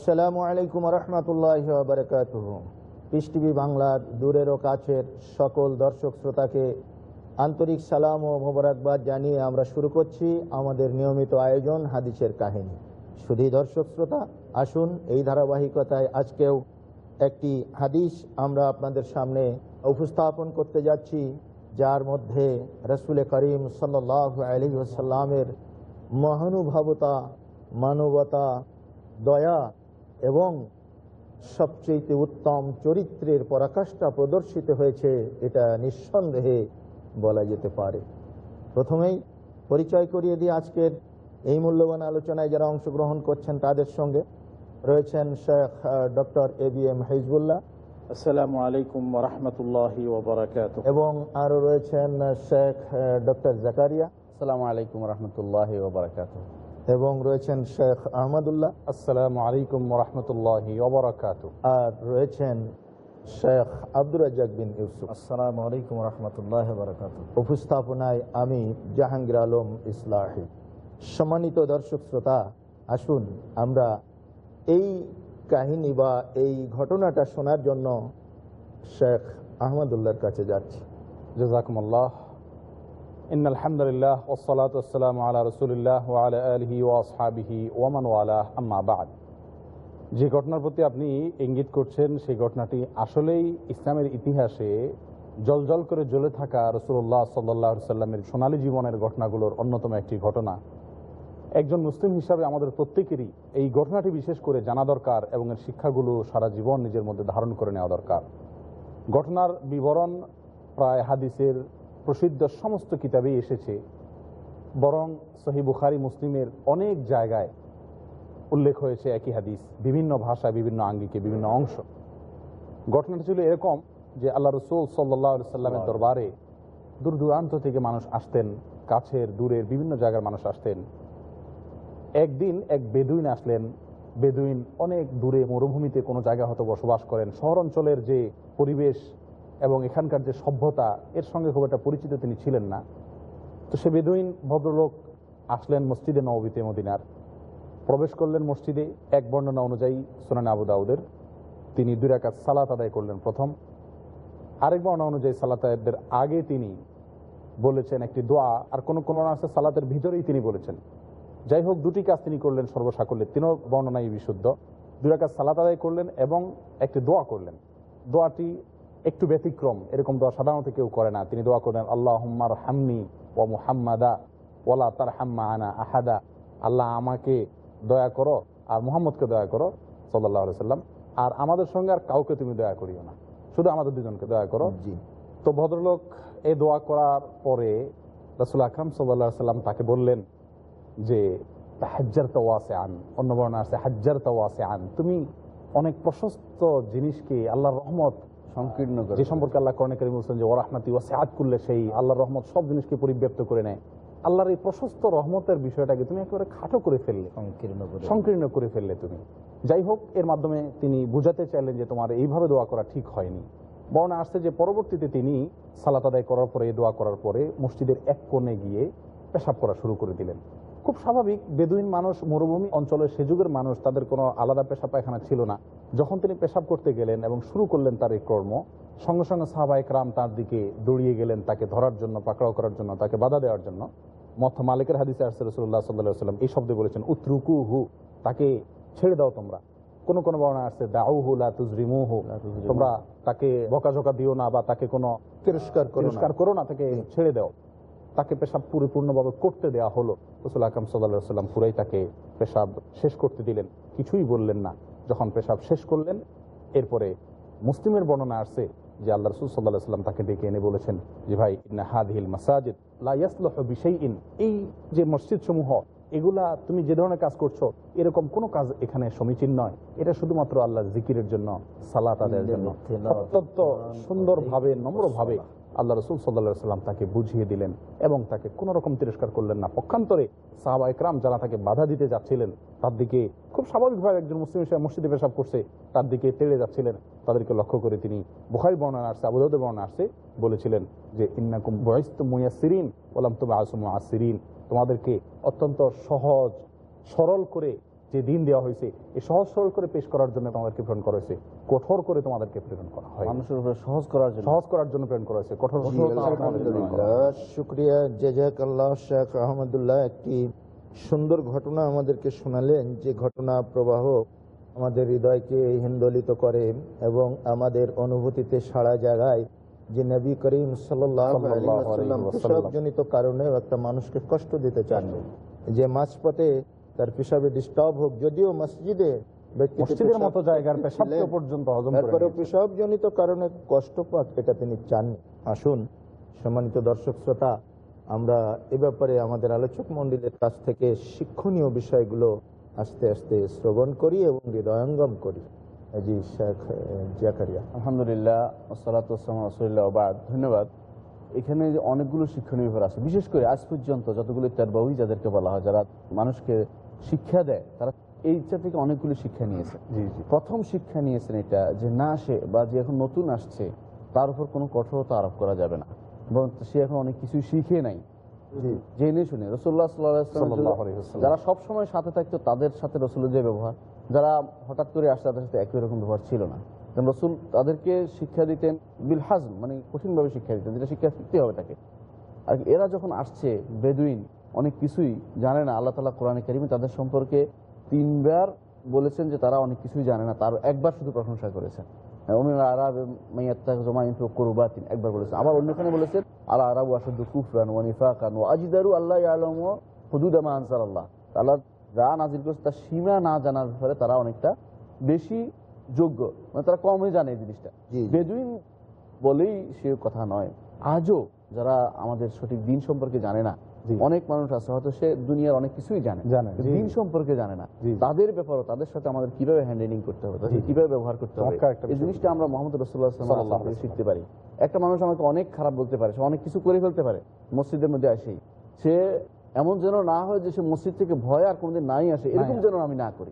আসসালামু আলাইকুম রহমতুল্লাহ বারকাত piece TV বাংলার দূরের ও কাছের সকল দর্শক শ্রোতাকে আন্তরিক সালাম ও মোবারকবাদ জানিয়ে আমরা শুরু করছি আমাদের নিয়মিত আয়োজন হাদিসের কাহিনী। শুধু দর্শক শ্রোতা, আসুন এই ধারাবাহিকতায় আজকেও একটি হাদিস আমরা আপনাদের সামনে উপস্থাপন করতে যাচ্ছি, যার মধ্যে রসুল করিম সাল্লাহ আলী আসাল্লামের মহানুভবতা, মানবতা, দয়া এবং সবচেয়ে উত্তম চরিত্রের পরাকাষ্ঠা প্রদর্শিত হয়েছে এটা নিঃসন্দেহে বলা যেতে পারে। প্রথমেই পরিচয় করিয়ে দিয়ে আজকের এই মূল্যবান আলোচনায় যারা অংশগ্রহণ করছেন তাদের সঙ্গে। রয়েছেন Sheikh doctor A B M Hizbullah আসসালামু আলাইকুম রহমতুল্লাহ এবং আরও রয়েছেন শেখ ডক্টর জাকারিয়া। আসসালামু আলাইকুম রহমতুল্লাহ ওবরাকাত এবং রয়েছেন শেখ আহমদুল্লাহ। আসসালামু আলাইকুম রহমতুল্লাহ ওবরাকাত আর রয়েছেন শেখ আব্দুর রাজ্জাক বিন ইউসুফ। আসসালামু আলাইকুম রহমতুল্লাহ বরকাত উপস্থাপনায় আমি জাহাঙ্গীর আলম ইসলাহি। সম্মানিত দর্শক শ্রোতা আসুন আমরা এই কাহিনী বা এই ঘটনাটা শোনার জন্য শেখ আহমদুল্লাহর কাছে যাচ্ছি। জাজাকুমুল্লাহ। ইন আলহামদুলিল্লাহ ওসলাত আসসালাম আলা রসুলিল্লাহ ওয়ালা আলহি ওয়াসহাবিহি ওয়ামান ওয়ালা আম্মা বাদ যে ঘটনার প্রতি আপনি ইঙ্গিত করছেন, সেই ঘটনাটি আসলেই ইসলামের ইতিহাসে জলজল করে জ্বলে থাকা রসুল্লাহ সাল্লাহ সাল্লামের সোনালী জীবনের ঘটনাগুলোর অন্যতম একটি ঘটনা। একজন মুসলিম হিসাবে আমাদের প্রত্যেকেরই এই ঘটনাটি বিশেষ করে জানা দরকার এবং এর শিক্ষাগুলো সারা জীবন নিজের মধ্যে ধারণ করে নেওয়া দরকার। ঘটনার বিবরণ প্রায় হাদিসের প্রসিদ্ধ সমস্ত কিতাবেই এসেছে। বরং সহি বুখারি মুসলিমের অনেক জায়গায় উল্লেখ হয়েছে একই হাদিস, বিভিন্ন ভাষায় বিভিন্ন আঙ্গিকে, বিভিন্ন অংশ। ঘটনাটা ছিল এরকম যে আল্লাহ রসুল সাল্লাহ সাল্লামের দরবারে দূর দূরান্ত থেকে মানুষ আসতেন, কাছের, দূরের বিভিন্ন জায়গার মানুষ আসতেন। একদিন এক বেদুইন আসলেন। বেদুইন অনেক দূরে মরুভূমিতে কোনো জায়গা হয়তো বসবাস করেন। শহর অঞ্চলের যে পরিবেশ এবং এখানকার যে সভ্যতা, এর সঙ্গে খুব একটা পরিচিত তিনি ছিলেন না। তো সে বেদুইন ভদ্রলোক আসলেন মসজিদে নবীতে মদিনার। প্রবেশ করলেন মসজিদে এক বর্ণনা অনুযায়ী সোনান আবু দাউদের। তিনি দুই রাকাত সালাত আদায় করলেন প্রথম। আরেক বর্ণনা অনুযায়ী সালাত আগে তিনি বলেছেন একটি দোয়া, আর কোন কোন আছে সালাতের ভিতরেই তিনি বলেছেন। যাই হোক, দুটি কাজ তিনি করলেন সর্বসাকল্যে। তিনও বর্ণনাই বিশুদ্ধ। দুই রাকাত সালাত আদায় করলেন এবং একটি দোয়া করলেন। দোয়াটি একটু ব্যতিক্রম এরকম দোয়া সাধারণত কেউ করে না। তিনি দোয়া করলেন আল্লাহ হুম্মার হাম্মি ও মুহাম্মাদা ওলা তার হাম্মা আনা আহাদা। আল্লাহ আমাকে দয়া করো আর মুহাম্মদকে দয়া করো সাল্লাহ সাল্লাম আর আমাদের সঙ্গে আর কাউকে তুমি দয়া করিও না। শুধু আমাদের দুজনকে দয়া করো। জি। তো ভদ্রলোক এই দোয়া করার পরে রসুল আকরাম সাল্লাহ সাল্লাম তাকে বললেন যে হাজ্জার তাওয়াসে আন অন্য বর্ণা আছে হাজ্জার তাওয়াসে আন তুমি অনেক প্রশস্ত জিনিসকে আল্লাহর রহমত সংকীর্ণ করে যে সম্পর্কে আল্লাহ করণে করিম বলছেন যে ওরাহমাতি ওয়াসিআত করলে সেই আল্লাহর রহমত সব জিনিসকে পরিব্যাপ্ত করে নেয়। আল্লাহর এই প্রশস্ত রহমতের বিষয়টাকে তুমি একেবারে খাটো করে ফেললে সংকীর্ণ করে সংকীর্ণ করে ফেললে তুমি। যাই হোক এর মাধ্যমে তিনি বুঝাতে চাইলেন যে তোমার এইভাবে দোয়া করা ঠিক হয়নি। বর্ণা আসছে যে পরবর্তীতে তিনি সালাত আদায় করার পরে দোয়া করার পরে মসজিদের এক কোণে গিয়ে পেশাব করা শুরু করে দিলেন। খুব স্বাভাবিক বেদুইন মানুষ মরুভূমি অঞ্চলের সে যুগের মানুষ তাদের কোনো আলাদা পেশা পায়খানা ছিল না। যখন তিনি পেশাব করতে গেলেন এবং শুরু করলেন তার এই কর্ম সঙ্গে সঙ্গে সাহাবাহিক রাম তার দিকে দৌড়িয়ে গেলেন তাকে ধরার জন্য পাকড়াও করার জন্য তাকে বাধা দেওয়ার জন্য। মথ মালিকের হাদিসে আসছে রসুল্লাহ সাল্লাহ সাল্লাম এই শব্দে বলেছেন উত্রুকু হু তাকে ছেড়ে দাও তোমরা। কোন কোন বর্ণা আসছে দাউ হু লা তুজরিমু হু তোমরা তাকে বকাঝকা দিও না বা তাকে কোনো তিরস্কার করো তিরস্কার করো না তাকে ছেড়ে দাও। তাকে পেশাব পরিপূর্ণভাবে করতে দেওয়া হলো। রসুল আকরম সাল্লাহ সাল্লাম পুরাই তাকে পেশাব শেষ করতে দিলেন। কিছুই বললেন না। যখন পেশাব শেষ করলেন এরপরে মুসলিমের বর্ণনা আসছে যে আল্লাহ রসুল সাল্লাহ সাল্লাম তাকে ডেকে এনে বলেছেন যে ভাই ইন্না হাদিল মাসাজিদ লাইয়াসলহ বিষয় ইন এই যে মসজিদ সমূহ এগুলা তুমি যে ধরনের কাজ করছ এরকম কোনো কাজ এখানে সমীচীন নয়। এটা শুধুমাত্র আল্লাহ জিকিরের জন্য সালাত আদায়ের জন্য। অত্যন্ত সুন্দরভাবে নম্রভাবে আল্লাহ রসুল সাল্লাহ সাল্লাম তাকে বুঝিয়ে দিলেন এবং তাকে কোনো রকম তিরস্কার করলেন না। পক্ষান্তরে সাহাবা একরাম যারা তাকে বাধা দিতে যাচ্ছিলেন, তার দিকে খুব স্বাভাবিকভাবে একজন মুসলিম হিসেবে মসজিদে পেশাব করছে, তার দিকে তেড়ে যাচ্ছিলেন। তাদেরকে লক্ষ্য করে তিনি বুখারি বর্ণনা আসছে আবুদাউদ বর্ণনা আসছে, বলেছিলেন যে, ইন্নাকুম বয়স্ত মুয়া সিরিন বললাম তুমি আসুম আসিরিন তোমাদেরকে অত্যন্ত সহজ, সরল করে যে দিন দেওয়া হয়েছে এই সহজ সরল করে পেশ করার জন্য তোমাদেরকে প্রেরণ করা হয়েছে। কঠোর করে তোমাদেরকে প্রেরণ করা হয়। মানুষের উপরে সহজ করার জন্য। সহজ করার জন্য প্রেরণ করা হয়েছে। কঠোর শুক্রিয়া জেজাক আল্লাহ শেখ আহমদুল্লাহ। একটি সুন্দর ঘটনা আমাদেরকে শোনালেন। যে ঘটনা প্রবাহ আমাদের হৃদয়কে হিন্দোলিত করে এবং আমাদের অনুভূতিতে সারা জায়গায় যে নবী করিম সাল্লাম কারণেও একটা মানুষকে কষ্ট দিতে চান যে মাঝপথে তার পিসাবে ডিস্টার্ব হোক যদিও মসজিদে মসজিদের মতো জায়গার পেশাবকে পর্যন্ত হজম করে তারপরে নিয়েছে। পেশাব জনিত কারণে কষ্ট পাক এটা তিনি চান। আসুন সম্মানিত দর্শক শ্রোতা আমরা এ ব্যাপারে আমাদের আলোচক মন্ডলের কাছ থেকে শিক্ষণীয় বিষয়গুলো আস্তে আস্তে শ্রবণ করি এবং হৃদয়ঙ্গম করি। জি শেখ রসুল্লাহ ধন্যবাদ। এখানে অনেকগুলো শিক্ষণীয় ব্যাপার আছে। বিশেষ করে আজ পর্যন্ত যতগুলো তারবাউই যাদেরকে বলা হয় যারা মানুষকে শিক্ষা দেয় তারা এইটা থেকে অনেকগুলো শিক্ষা নিয়েছে। প্রথম শিক্ষা নিয়েছেন এটা যে না আসে বা যে এখন নতুন আসছে তার উপর কোনো কঠোরতা আরোপ করা যাবে না। এবং সে এখন অনেক কিছুই শিখে নাই। জেনে শুনে। রসুল্লাহ যারা সব সময় সাথে থাকতো তাদের সাথে রসুলের যে ব্যবহার যারা হঠাৎ করে আসছে তাদের সাথে একই রকম ব্যবহার ছিল না। রসুল তাদেরকে শিক্ষা দিতেন বিল হাজম মানে কঠিনভাবে শিক্ষা দিতেন, যেটা শিক্ষা শিখতে হবে তাকে। আর এরা যখন আসছে বেদুইন, অনেক কিছুই জানে না, আল্লাহ তালা কোরআন কারিমে তাদের সম্পর্কে তিনবার বলেছেন যে তারা অনেক কিছুই জানে না, তার একবার শুধু প্রশংসা করেছেন। কুরবাতিন একবার বলেছেন। আবার অন্যখানে বলেছেন আল্লাহ আরব আসাদু কুফরান ওয়া নিফাকান ওয়া আজিদারু আল্লাহ ইয়ালাম হুদুদ মা আনসার আল্লাহ তার সীমা না জানার ব্যাপারে তারা অনেকটা বেশি যোগ্য। মানে তারা কমই জানে এই জিনিসটা। বেদুইন বলেই সে কথা নয়। আজও যারা আমাদের সঠিক দিন সম্পর্কে জানে না অনেক মানুষ আছে হয়তো সে দুনিয়ার অনেক কিছুই জানে। দিন সম্পর্কে জানে না। তাদের ব্যাপারও তাদের সাথে আমাদের কীভাবে হ্যান্ডেলিং করতে হবে কীভাবে ব্যবহার করতে হবে এই জিনিসটা আমরা মোহাম্মদ রসুল্লাহ শিখতে পারি। একটা মানুষ আমাকে অনেক খারাপ বলতে পারে সে অনেক কিছু করে ফেলতে পারে। মসজিদের মধ্যে আসেই। সে এমন যেন না হয় যে সে মসজিদ থেকে ভয় আর কোনোদিন নাই আসে এরকম যেন আমি না করি।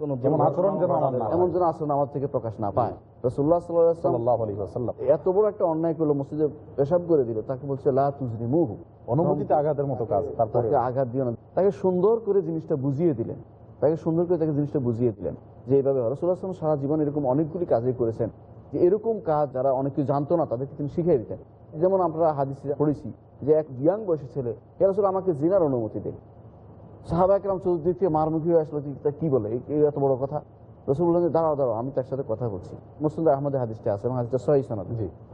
এমন যেন আচরণ আমার থেকে প্রকাশ না পায়। রসুল্লাহ। এত বড় একটা অন্যায় করল মসজিদে পেশাব করে দিল তাকে বলছে লা অনুভূতিতে আঘাতের মতো কাজ তাকে আঘাত দিও না। তাকে সুন্দর করে জিনিসটা বুঝিয়ে দিলেন। তাকে সুন্দর করে তাকে জিনিসটা বুঝিয়ে দিলেন যে এইভাবে রসুল্লাহ সারা জীবন এরকম অনেকগুলি কাজই করেছেন যে এরকম কাজ যারা অনেক কিছু জানতো না তাদেরকে তিনি শিখিয়ে দিতেন। যেমন আমরা হাদিসে পড়েছি যে এক ইয়াং বয়সী ছেলে হে রসুল আমাকে জিনার অনুমতি দিন সাহাবা একরাম চৌধুরী থেকে মারমুখী হয়ে আসলো তা কি বলে? এই- এত বড় কথা? রসুল বললেন যে দাঁড়াও দাঁড়াও আমি তার সাথে কথা বলছি। আহমদের হাদিসটা আছে এবং হাদিসটা সহি সনদ।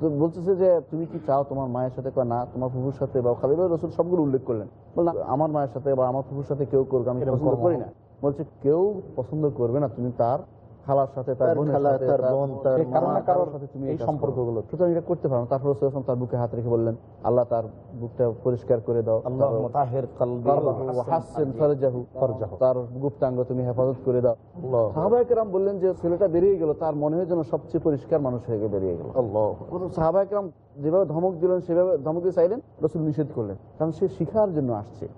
তো বলতেছে যে তুমি কি চাও তোমার মায়ের সাথে? না তোমার ফুফুর সাথে বা খালি রসুল সবগুলো উল্লেখ করলেন। বললাম আমার মায়ের সাথে বা আমার ফুফুর সাথে কেউ করবে আমি পছন্দ করি না। বলছে কেউ পছন্দ করবে না তুমি তার খালার সাথে তার বোনের সাথে তার বোন, তার কারোর তুমি এই সম্পর্কগুলো। সুতরাং এটা করতে পারো তারপর রসুল তার বুকে হাত রেখে বললেন আল্লাহ তার বুকটা পরিষ্কার করে দাও আল্লাহ তার- কলবি তার হাসছেন ফরজাহু ফরজাহু। তার গুপ্তাঙ্গ তুমি হেফাজত করে দাও। সাহাবাহাম বললেন যে ছেলেটা বেরিয়ে গেল তার মনে হয় যেন সবচেয়ে পরিষ্কার মানুষ হয়ে বেরিয়ে গেল। আল্লাহ যেভাবে ধমক দিলেন সেভাবে ধমক চাইলেন রসুল নিষেধ করলেন। কারণ সে শিখার জন্য আসছে।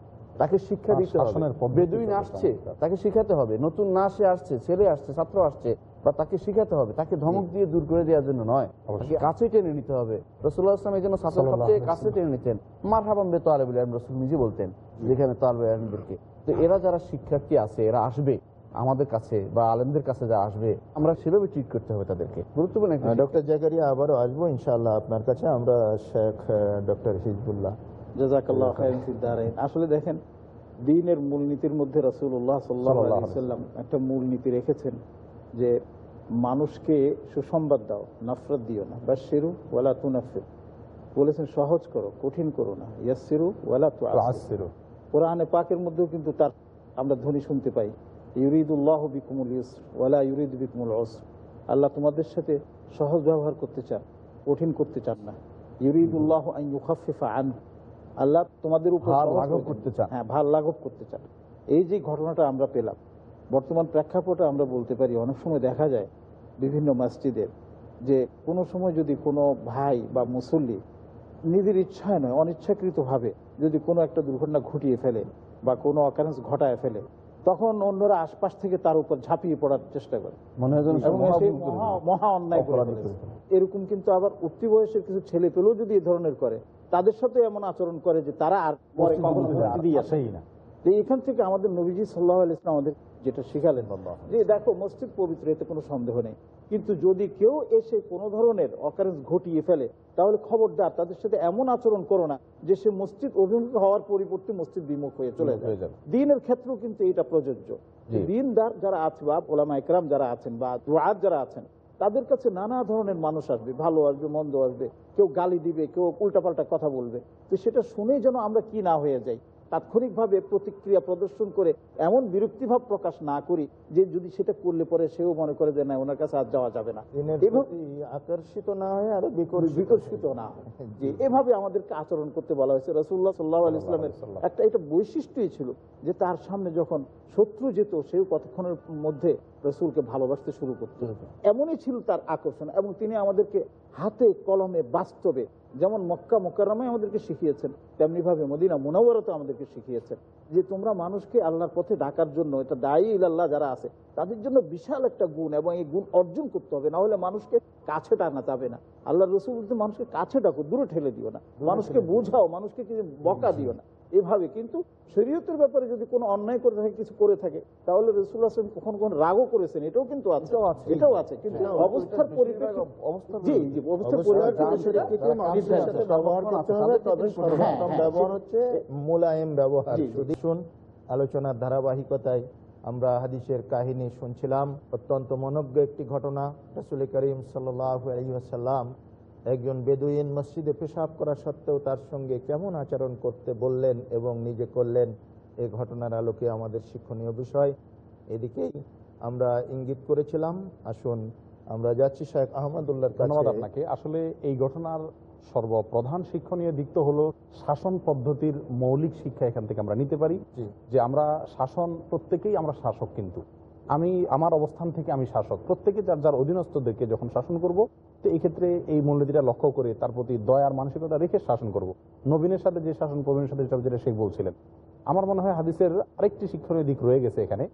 তাকে শিক্ষা দিতে হবে। বেদুইন আসছে তাকে শিখাতে হবে। নতুন না সে আসছে ছেলে আসছে ছাত্র আসছে বা তাকে শিখাতে হবে। তাকে ধমক দিয়ে দূর করে দেওয়ার জন্য নয়। তাকে কাছে টেনে নিতে হবে। রসুল্লাহ এই জন্য ছাত্র সবচেয়ে কাছে টেনে নিতেন। মার হাবাম বে তালেবুল রসুল নিজে বলতেন যেখানে তালবেদেরকে তো এরা যারা শিক্ষার্থী আছে এরা আসবে আমাদের কাছে বা আলেমদের কাছে যা আসবে আমরা সেভাবে ট্রিট করতে হবে তাদেরকে। গুরুত্বপূর্ণ ডক্টর জাকারিয়া আবারও আসব ইনশাআল্লাহ আপনার কাছে। আমরা শেখ ডক্টর হিজবুল্লাহ। জাজাকাল্লাহ আসলে দেখেন দিনের মূলনীতির মধ্যে আলাইহি সাল্লাম একটা মূলনীতি রেখেছেন যে মানুষকে সুসংবাদ দাও নফরত দিও না। বাশিরু ওয়ালা তুনাফির বলেছেন সহজ করো কঠিন করো না। ইয়াসিরু ওয়ালা তুআসিরু আসছিরু। কোরআনে পাকের মধ্যেও কিন্তু তার আমরা ধ্বনি শুনতে পাই ইউরিদুল্লাহ বিকুমুল ইউসর ওয়ালা ইউরিদ বিকুমুল ওসর আল্লাহ তোমাদের সাথে সহজ ব্যবহার করতে চান কঠিন করতে চান না। ইউরিদুল্লাহ আন ইউখাফিফা আন আল্লাহ তোমাদের উপর ভার লাঘব করতে চান। হ্যাঁ ভার লাঘব করতে চান। এই যে ঘটনাটা আমরা পেলাম বর্তমান প্রেক্ষাপটে আমরা বলতে পারি অনেক সময় দেখা যায় বিভিন্ন মসজিদের যে কোনো সময় যদি কোনো ভাই বা মুসল্লি নিজের ইচ্ছায় নয় অনিচ্ছাকৃতভাবে যদি কোনো একটা দুর্ঘটনা ঘটিয়ে ফেলে বা কোনো অকারেন্স ঘটায় ফেলে তখন অন্যরা আশপাশ থেকে তার উপর ঝাঁপিয়ে পড়ার চেষ্টা করে। মনে হয় মহা অন্যায় এরকম কিন্তু আবার উঠতি বয়সের কিছু ছেলে পেলেও যদি এ ধরনের করে তাদের সাথে এমন আচরণ করে যে তারা আর পরে কখনো আসেই না। এখান থেকে আমাদের নবীজি সাল্লাহ ইসলাম আমাদের যেটা শিখালেন যে দেখো মসজিদ পবিত্র এতে কোনো সন্দেহ নেই। কিন্তু যদি কেউ এসে কোনো ধরনের অকারেন্স ঘটিয়ে ফেলে তাহলে খবরদার তাদের সাথে এমন আচরণ করো না যে সে মসজিদ অভিমুখ হওয়ার পরিবর্তে মসজিদ বিমুখ হয়ে চলে যাবে। দিনের ক্ষেত্রেও কিন্তু এটা প্রযোজ্য। দিনদার যারা আছে বা ওলামা একরাম যারা আছেন বা দোয়াত যারা আছেন তাদের কাছে নানা ধরনের মানুষ আসবে, ভালো আসবে, মন্দ আসবে, কেউ গালি দিবে, কেউ উল্টাপাল্টা কথা বলবে। তো সেটা শুনেই যেন আমরা কি না হয়ে যাই। তাৎক্ষণিকভাবে প্রতিক্রিয়া প্রদর্শন করে এমন বিরক্তিভাব প্রকাশ না করি যে যদি সেটা করলে পরে সেও মনে করে যে না ওনার কাছে আর যাওয়া যাবে না। আকর্ষিত না হয়ে আরও বিকর্ষিত না যে এভাবে আমাদেরকে আচরণ করতে বলা হয়েছে। রসুল্লাহ সাল্লাহ আলি ইসলামের একটা এটা বৈশিষ্ট্যই ছিল যে তার সামনে যখন শত্রু যেত সেও কতক্ষণের মধ্যে রসুলকে ভালোবাসতে শুরু করতে। এমনই ছিল তার আকর্ষণ এবং তিনি আমাদেরকে হাতে কলমে বাস্তবে যেমন মক্কা মোকাররামায় আমাদেরকে শিখিয়েছেন তেমনিভাবে মদিনা মুনাওয়ারতে আমাদেরকে শিখিয়েছেন যে তোমরা মানুষকে আল্লাহর পথে ডাকার জন্য এটা দায়ী ইলাল্লাহ যারা আছে তাদের জন্য বিশাল একটা গুণ এবং এই গুণ অর্জন করতে হবে না হলে মানুষকে কাছে টানা যাবে না। আল্লাহ রসুল বলতে মানুষকে কাছে ডাকো দূরে ঠেলে দিও না। মানুষকে বোঝাও মানুষকে কিছু বকা দিও না। এভাবে। কিন্তু শরীয়তের ব্যাপারে যদি কোনো অন্যায় করে থাকে কিছু করে থাকে তাহলে রসুল আসেন কখনো কখনো রাগও করেছেন। এটাও কিন্তু আছে। এটাও আছে। কিন্তু অবস্থার পরিপ্রেক্ষিতে হ্যাঁ। শুন আলোচনার ধারাবাহিকতায় আমরা হাদিসের কাহিনী শুনছিলাম। অত্যন্ত মনজ্ঞ একটি ঘটনা। রসুল করিম সাল্লাম একজন বেদুইন মসজিদে পেশাব করা সত্ত্বেও তার সঙ্গে কেমন আচরণ করতে বললেন এবং নিজে করলেন এ ঘটনার আলোকে আমাদের শিক্ষণীয় বিষয়। এদিকেই আমরা ইঙ্গিত করেছিলাম আসুন আমরা যাচ্ছি শেখ আহমদুল্লাহর ধন্যবাদ আপনাকে। আসলে এই ঘটনার সর্বপ্রধান শিক্ষণীয় দিক তো হলো শাসন পদ্ধতির মৌলিক শিক্ষা এখান থেকে আমরা নিতে পারি। যে আমরা শাসন প্রত্যেকেই আমরা শাসক কিন্তু। আমি আমার অবস্থান থেকে আমি শাসক। প্রত্যেকে যার যার অধীনস্থদেরকে যখন শাসন করব তো এই ক্ষেত্রে এই মূল্যদিটা লক্ষ্য করে তার প্রতি দয়ার মানসিকতা রেখে শাসন করব। নবীনের সাথে যে শাসন প্রবীণের সাথে যেটা- যেটা শেখ বলছিলেন। আমার মনে হয় হাদিসের আরেকটি শিক্ষণীয় দিক রয়ে গেছে এখানে।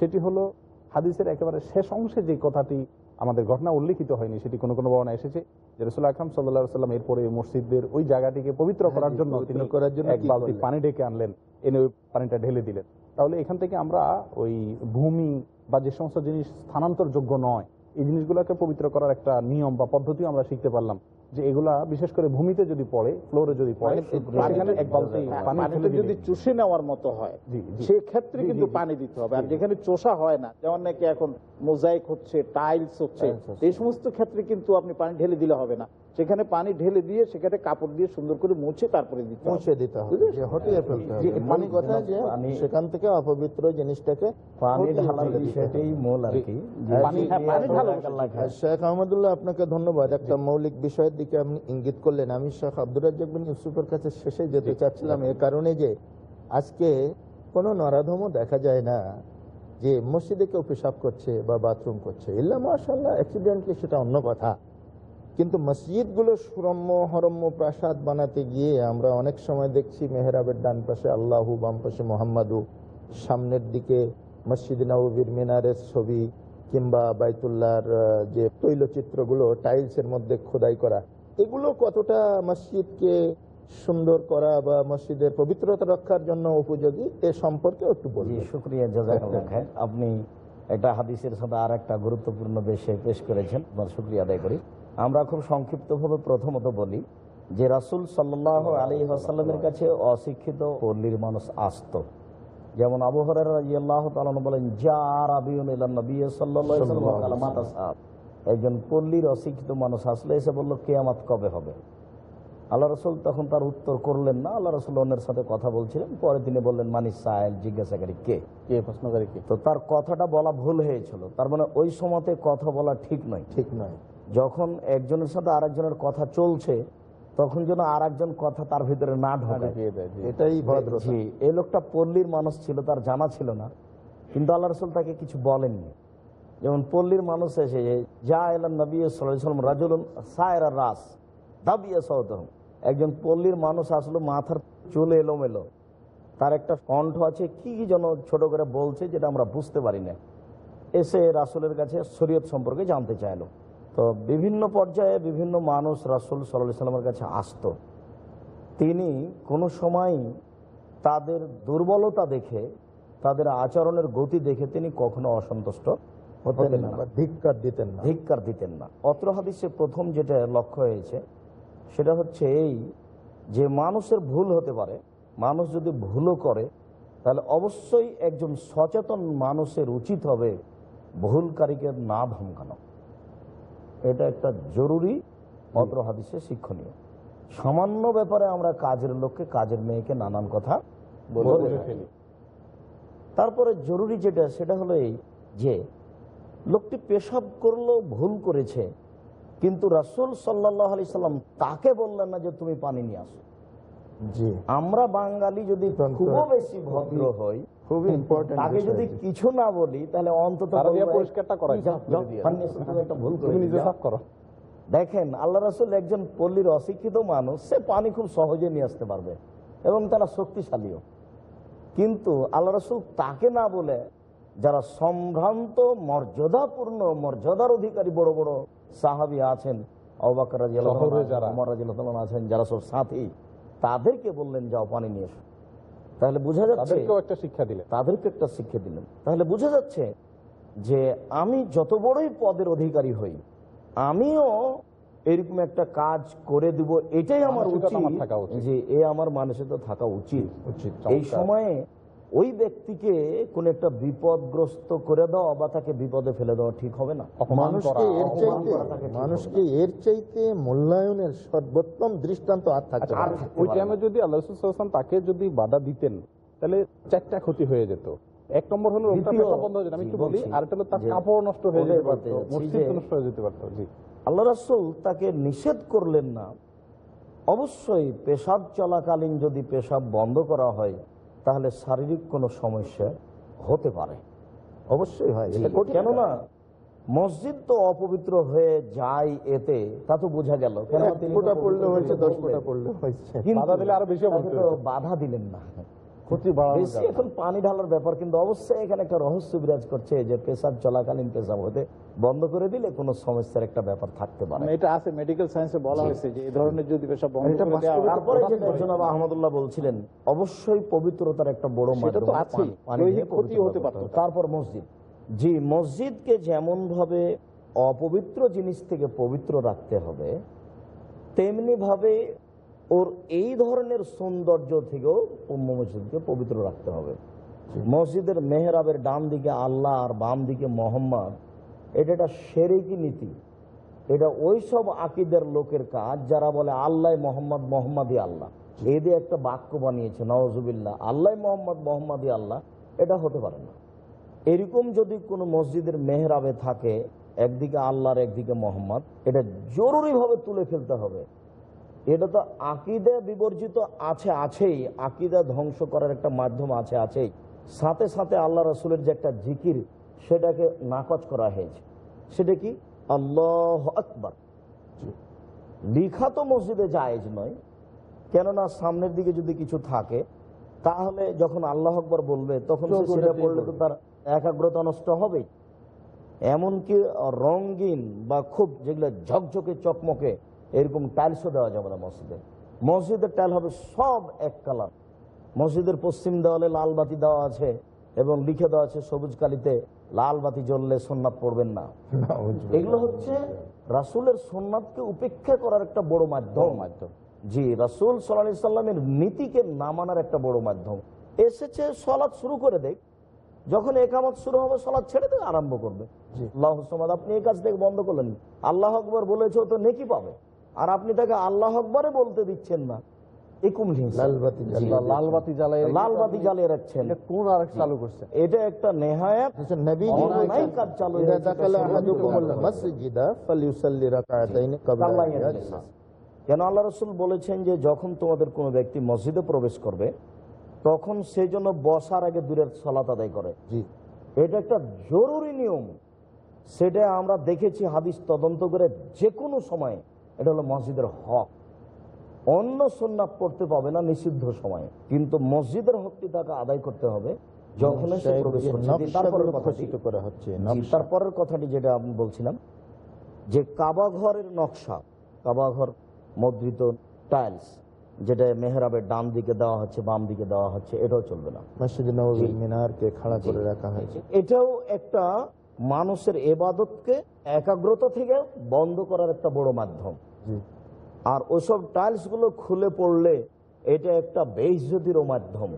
সেটি হলো হাদিসের একেবারে শেষ অংশে যে কথাটি আমাদের ঘটনা উল্লেখিত হয়নি সেটি কোনো কোনো বর্ণনা এসেছে যে রসুল আকরাম সাল্লাহ সাল্লাম এরপরে মসজিদের ওই জায়গাটিকে পবিত্র করার জন্য হ্যাঁ, তিনি করার জন্য এক বালতি পানি ডেকে আনলেন এনে ওই পানিটা ঢেলে দিলেন। তাহলে এখান থেকে আমরা ওই ভূমি বা যে সমস্ত জিনিস স্থানান্তরযোগ্য নয় এই জিনিসগুলোকে পবিত্র করার একটা নিয়ম বা পদ্ধতি আমরা শিখতে পারলাম। যে এগুলা বিশেষ করে ভূমিতে যদি পড়ে ফ্লোরে যদি পড়ে হ্যাঁ, পানি যদি চুষে নেওয়ার মতো হয়। সেক্ষেত্রে কিন্তু পানি দিতে হবে। আর যেখানে চোষা হয় না যেমন নাকি এখন মোজাইক হচ্ছে টাইলস হচ্ছে এই সমস্ত ক্ষেত্রে কিন্তু আপনি পানি ঢেলে দিলে হবে না। সেখানে পানি ঢেলে দিয়ে সেখানে কাপড় দিয়ে সুন্দর করে মুছে তারপরে দিতে হবে। দিতে হবে যে হটিয়ে ফেলতে হবে। মূল কথা যে সেখান থেকে অপবিত্র জিনিসটাকে পানি ঢালার বিষয়টাই মূল আর কি। হ্যাঁ, শেখ আহমদুল্লাহ আপনাকে ধন্যবাদ। একটা মৌলিক বিষয়ের দিকে আপনি ইঙ্গিত করলেন আমি শেখ আব্দুর রাজ্জাক বিন ইউসুফের কাছে শেষে যেতে চাচ্ছিলাম এর কারণে যে আজকে কোনো নরাধমও দেখা যায় না যে মসজিদে কেউ পেশাব করছে বা বাথরুম করছে। ইল্লা মাশাল্লাহ অ্যাক্সিডেন্টলি সেটা অন্য কথা। কিন্তু মসজিদগুলো সুরম্য হরম্য প্রাসাদ বানাতে গিয়ে আমরা অনেক সময় দেখছি মেহরাবের ডান পাশে আল্লাহু বাম পাশে মোহাম্মদু সামনের দিকে মসজিদ নবীর মিনারের ছবি কিংবা বাইতুল্লাহর আহ, যে তৈলচিত্রগুলো টাইলসের মধ্যে খোদাই করা এগুলো কতটা মসজিদকে সুন্দর করা বা মসজিদের পবিত্রতা রক্ষার জন্য উপযোগী এ সম্পর্কে একটু বলি শুক্রিয়া জাজাকাল্লাহ আপনি একটা হাদিসের সাথে আর একটা গুরুত্বপূর্ণ বিষয় পেশ করেছেন আপনার শুক্রিয়া আদায় করি। আমরা খুব সংক্ষিপ্তভাবে প্রথমত বলি যে রাসুল সাল্লাহ আলী আসাল্লামের কাছে অশিক্ষিত পল্লীর মানুষ আসত যেমন বলেন যা রাবিউন নবী সাহাব। একজন পল্লীর অশিক্ষিত মানুষ আসলে এসে বলল কেয়ামত কবে হবে? আল্লাহ রসুল তখন তার উত্তর করলেন না। আল্লাহ রসুল অন্যের সাথে কথা বলছিলেন। পরে তিনি বললেন মানিস সাহেল জিজ্ঞাসাকারী কে? কে প্রশ্নকারী কে? তো তার কথাটা বলা ভুল হয়েছিল। তার মানে ওই সময়তে কথা বলা ঠিক নয়। ঠিক নয়। যখন একজনের সাথে আরেকজনের কথা চলছে তখন যেন আর একজন কথা তার ভিতরে না ঢোকে। এটাই ভদ্রতা। জি। এই লোকটা পল্লীর মানুষ ছিল তার জানা ছিল না। কিন্তু আল্লাহ রসুল তাকে কিছু বলেননি। যেমন পল্লীর মানুষ এসে যে, যা এলাম নবী সাল্লাম রাজুল সায়রা রাস দাবিয়া একজন পল্লীর মানুষ আসলো মাথার চুল এলোমেলো। তার একটা কণ্ঠ আছে কি কি যেন ছোট করে বলছে যেটা আমরা বুঝতে পারি না। এসে রাসুলের কাছে শরীয়ত সম্পর্কে জানতে চাইলো। তো বিভিন্ন পর্যায়ে বিভিন্ন মানুষ রাসুল সাল্লাহ সাল্লামের কাছে আসতো। তিনি কোনো সময় তাদের দুর্বলতা দেখে তাদের আচরণের গতি দেখে তিনি কখনো অসন্তুষ্ট হতেন না। ধিক্কার দিতেন না। ধিক্কার দিতেন না। অত্র হাদিসে প্রথম যেটা লক্ষ্য হয়েছে সেটা হচ্ছে এই যে মানুষের ভুল হতে পারে মানুষ যদি ভুলও করে তাহলে অবশ্যই একজন সচেতন মানুষের উচিত হবে ভুলকারীকে না ধমকানো এটা একটা জরুরি অত্র হাদিসে শিক্ষণীয়। সামান্য ব্যাপারে আমরা কাজের লোককে কাজের মেয়েকে নানান কথা বলে ফেলি। তারপরে জরুরি যেটা সেটা হলো এই যে লোকটি পেশাব করল ভুল করেছে কিন্তু রাসুল সাল্লাহ আলি সাল্লাম তাকে বললেন না যে তুমি পানি নিয়ে আসো। আমরা বাঙালি যদি খুব বেশি ভদ্র হই খুবই ইম্পর্টেন্ট তাকে যদি কিছু না বলি তাহলে অন্তত পরিষ্কারটা ভুল তুমি নিজে সাফ করো। দেখেন আল্লাহ রাসুল একজন পল্লীর অশিক্ষিত মানুষ সে পানি খুব সহজে নিয়ে আসতে পারবে এবং তারা শক্তিশালীও। কিন্তু আল্লাহ রসুল তাকে না বলে যারা সম্ভ্রান্ত মর্যাদাপূর্ণ মর্যাদার অধিকারী বড় বড় সাহাবি আছেন অবাকর শহরে যারা। আছেন যারা সব সাথী তাদেরকে বললেন যাও পানি নিয়ে এসো। তাহলে বোঝা যাচ্ছে একটা শিক্ষা দিলেন। তাদেরকে একটা শিক্ষা দিলেন। তাহলে বোঝা যাচ্ছে যে আমি যত বড়ই পদের অধিকারী হই আমিও এরকম একটা কাজ করে দিব এটাই আমার উচিত। যে এ আমার মানুষের তো থাকা উচিত। উচিত এই সময়ে ওই ব্যক্তিকে কোন একটা বিপদগ্রস্ত করে দেওয়া বা তাকে বিপদে ফেলে দেওয়া ঠিক হবে না। মানুষকে এর অপমান চাইতে মানুষকে এর চাইতে মূল্যায়নের সর্বোত্তম দৃষ্টান্ত আর থাকতে আচ্ছা, ওই টাইমে যদি আল্লাহ তাকে যদি বাধা দিতেন তাহলে চারটা ক্ষতি হয়ে যেত। এক নম্বর হলো লোকটা বন্ধ হয়ে যেত। আমি একটু বলি আর একটা হলো তার কাপড় নষ্ট হয়ে যেতে পারতো মসজিদ নষ্ট হয়ে যেতে পারতো জি। আল্লাহ রাসুল তাকে নিষেধ করলেন না। অবশ্যই পেশাব চলাকালীন যদি পেশাব বন্ধ করা হয় তাহলে শারীরিক কোনো সমস্যা হতে পারে। অবশ্যই হয় কেননা মসজিদ তো অপবিত্র হয়ে যায় এতে তা তো বোঝা গেল। কেন এক ফোঁটা পড়লে হয়েছে দশ ফোঁটা পড়লে হয়েছে। বাধা দিলে আরও বেশি। বাধা দিলেন না। ক্ষতি বাড়ানো বেশি এখন পানি ঢালার ব্যাপার কিন্তু অবশ্যই এখানে একটা রহস্য বিরাজ করছে যে পেশাব চলাকালীন পেশাব হতে বন্ধ করে দিলে কোনো সমস্যার একটা ব্যাপার থাকতে পারে। মানে এটা আছে মেডিকেল সায়েন্সে বলা হয়েছে যে এই ধরনের যদি পেশাব বন্ধ করে দেওয়া তারপরে যে জনাব আহমদুল্লাহ বলছিলেন অবশ্যই পবিত্রতার একটা বড় মাধ্যম দিয়ে ক্ষতি হতে পারত। তারপর মসজিদ। জি মসজিদকে যেমন ভাবে অপবিত্র জিনিস থেকে পবিত্র রাখতে হবে তেমনি ভাবে ওর এই ধরনের সৌন্দর্য থেকেও মসজিদকে পবিত্র রাখতে হবে। মসজিদের মেহরাবের ডান দিকে আল্লাহ আর বাম দিকে মোহাম্মদ, এটা একটা সেরেকি নীতি। এটা ওই সব আকিদের লোকের কাজ যারা বলে, আল্লাহ মোহাম্মদ মোহাম্মদী আল্লাহ। এই দিয়ে একটা বাক্য বানিয়েছে নওয়াজুবিল্লাহ আল্লাহ মোহাম্মদ মোহাম্মদী আল্লাহ। এটা হতে পারে না। এরকম যদি কোনো মসজিদের মেহরাবে থাকে, একদিকে আল্লাহর, একদিকে মোহাম্মদ, এটা জরুরিভাবে তুলে ফেলতে হবে। এটা তো আকিদা বিবর্জিত আছে আছেই। আকিদা ধ্বংস করার একটা মাধ্যম আছে আছেই। সাথে সাথে আল্লাহ রসুলের যে একটা জিকির সেটাকে নাকচ করা হয়েছে। সেটা কি? আল্লাহ আকবর। লিখা তো মসজিদে জায়েজ নয় কেননা সামনের দিকে যদি কিছু থাকে তাহলে যখন আল্লাহ আকবর বলবে তখন সেটা পড়লে তো তার একাগ্রতা নষ্ট হবে এমনকি রঙিন বা খুব যেগুলো ঝকঝকে চকমকে এরকম টাইলসও দেওয়া যাবে না মসজিদে। মসজিদের টাইল হবে সব এক কালার মসজিদের পশ্চিম দেওয়ালে লাল বাতি দেওয়া আছে এবং লিখে দেওয়া আছে সবুজ কালিতে লাল বাতি জ্বললে সোননাথ পড়বেন না। এগুলো হচ্ছে রাসুলের সোননাথকে উপেক্ষা করার একটা বড় মাধ্যম। মাধ্যম। জি রাসুল সাল্লাহ সাল্লামের নীতিকে না মানার একটা বড় মাধ্যম। এসেছে সলাৎ শুরু করে দেখ। যখন একামত শুরু হবে সলাৎ ছেড়ে দিয়ে আরম্ভ করবে। আল্লাহ আপনি এই কাজ থেকে বন্ধ করলেন। আল্লাহ আকবর বলেছে ও তো নেকি পাবে। আর আপনি তাকে আল্লাহ আকবরে বলতে দিচ্ছেন না। এটা চালু করছে? এটা একটা নেহায়াত। কাজ চালু। কেন আল্লাহ রসুল বলেছেন যে যখন তোমাদের কোনো ব্যক্তি মসজিদে প্রবেশ করবে তখন সেই জন্য বসার আগে দূরের সলাত আদায় করে। জি। এটা একটা জরুরি নিয়ম। সেটা আমরা দেখেছি হাদিস তদন্ত করে যে কোনো সময় এটা হলো মসজিদের হক। অন্য সন্ন্যাত পড়তে পাবে না নিষিদ্ধ সময়ে। কিন্তু মসজিদের হকটি তাকে আদায় করতে হবে যখন সে প্রবেশ করছে। তারপরের কথাটি করা হচ্ছে জি, তারপরের কথাটি যেটা আমি বলছিলাম যে কাবা ঘরের নকশা কাবা ঘর মুদ্রিত টাইলস যেটা মেহরাবের ডান দিকে দেওয়া হচ্ছে বাম দিকে দেওয়া হচ্ছে এটাও চলবে না। মসজিদ নবীর মিনারকে খাড়া করে রাখা হয়েছে। এটাও একটা মানুষের এবাদতকে একাগ্রতা থেকে বন্ধ করার একটা বড় মাধ্যম। আর ওসব টাইলসগুলো খুলে পড়লে এটা একটা বেইজ্জতিরও মাধ্যম।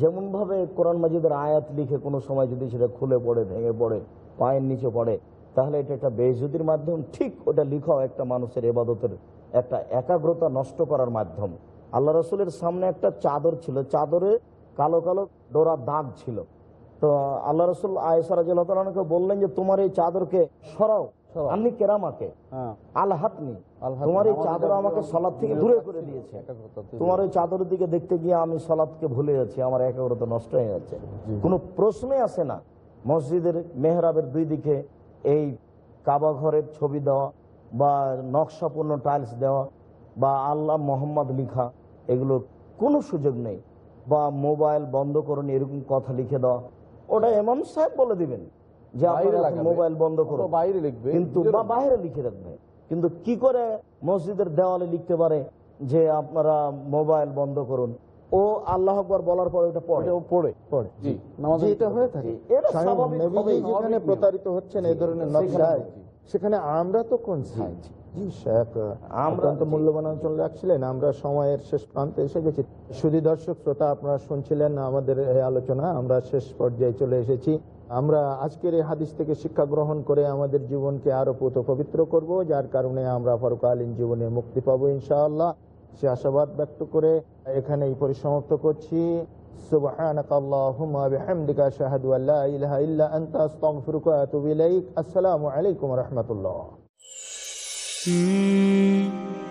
যেমন ভাবে কোরআন মাজিদের আয়াত লিখে কোনো সময় যদি সেটা খুলে পড়ে, ভেঙে পড়ে, পায়ের নিচে পড়ে, তাহলে এটা একটা বেইজ্জতির মাধ্যম। ঠিক ওটা লিখাও একটা মানুষের এবাদতের একটা একাগ্রতা নষ্ট করার মাধ্যম। আল্লাহ রসুলের সামনে একটা চাদর ছিল। চাদরে কালো কালো ডোরা দাগ ছিল। তো আল্লাহ রসুল আয়সারাজকে বললেন যে, তোমার এই চাদরকে সরাও। আপনি কেরামাকে হ্যাঁ। আল হাতনি আল তোমার এই চাদর আমাকে সলাদ থেকে দূরে করে দিয়েছে। তোমার ওই চাদরের দিকে দেখতে গিয়ে আমি সলাদকে ভুলে যাচ্ছি আমার একাগ্রতা নষ্ট হয়ে যাচ্ছে। কোনো প্রশ্নই আসে না মসজিদের মেহরাবের দুই দিকে এই কাবা ঘরের ছবি দেওয়া বা নকশাপূর্ণ টাইলস দেওয়া বা আল্লাহ মোহাম্মদ লিখা এগুলো কোনো সুযোগ নেই। বা মোবাইল বন্ধ করুন এরকম কথা লিখে দেওয়া ওটা এমাম সাহেব বলে দিবেন। যে মোবাইল বন্ধ করো। বাইরে লিখবে। কিন্তু বা বাইরে লিখে রাখবে। কিন্তু কি করে মসজিদের দেওয়ালে লিখতে পারে যে আপনারা মোবাইল বন্ধ করুন? ও আল্লাহ আকবর বলার পর এটা পড়ে। ও পড়ে। পড়ে। জি নামাজ এটা হয়ে থাকে। এটা স্বাভাবিক যেখানে প্রতারিত হচ্ছেন এই ধরনের সেখানে নকশায় সেখানে আমরা তো কোন হ্যাঁ, জি। জি শেখ আমরা- অত্যন্ত মূল্যবান অঞ্চল রাখছিলেন আমরা সময়ের শেষ প্রান্তে এসে গেছি সুদী দর্শক শ্রোতা আপনারা শুনছিলেন আমাদের এই আলোচনা আমরা শেষ পর্যায়ে চলে এসেছি আমরা আজকের এই হাদিস থেকে শিক্ষা গ্রহণ করে আমাদের জীবনকে আরো পুত পবিত্র করব যার কারণে আমরা পরকালীন জীবনে মুক্তি পাবো ইনশাআল্লাহ সে আশাবাদ ব্যক্ত করে এখানেই পরিসমাপ্ত করছি سبحانك اللهم وبحمدك اشهد ان لا اله الا انت استغفرك واتوب اليك السلام عليكم ورحمه الله 嗯。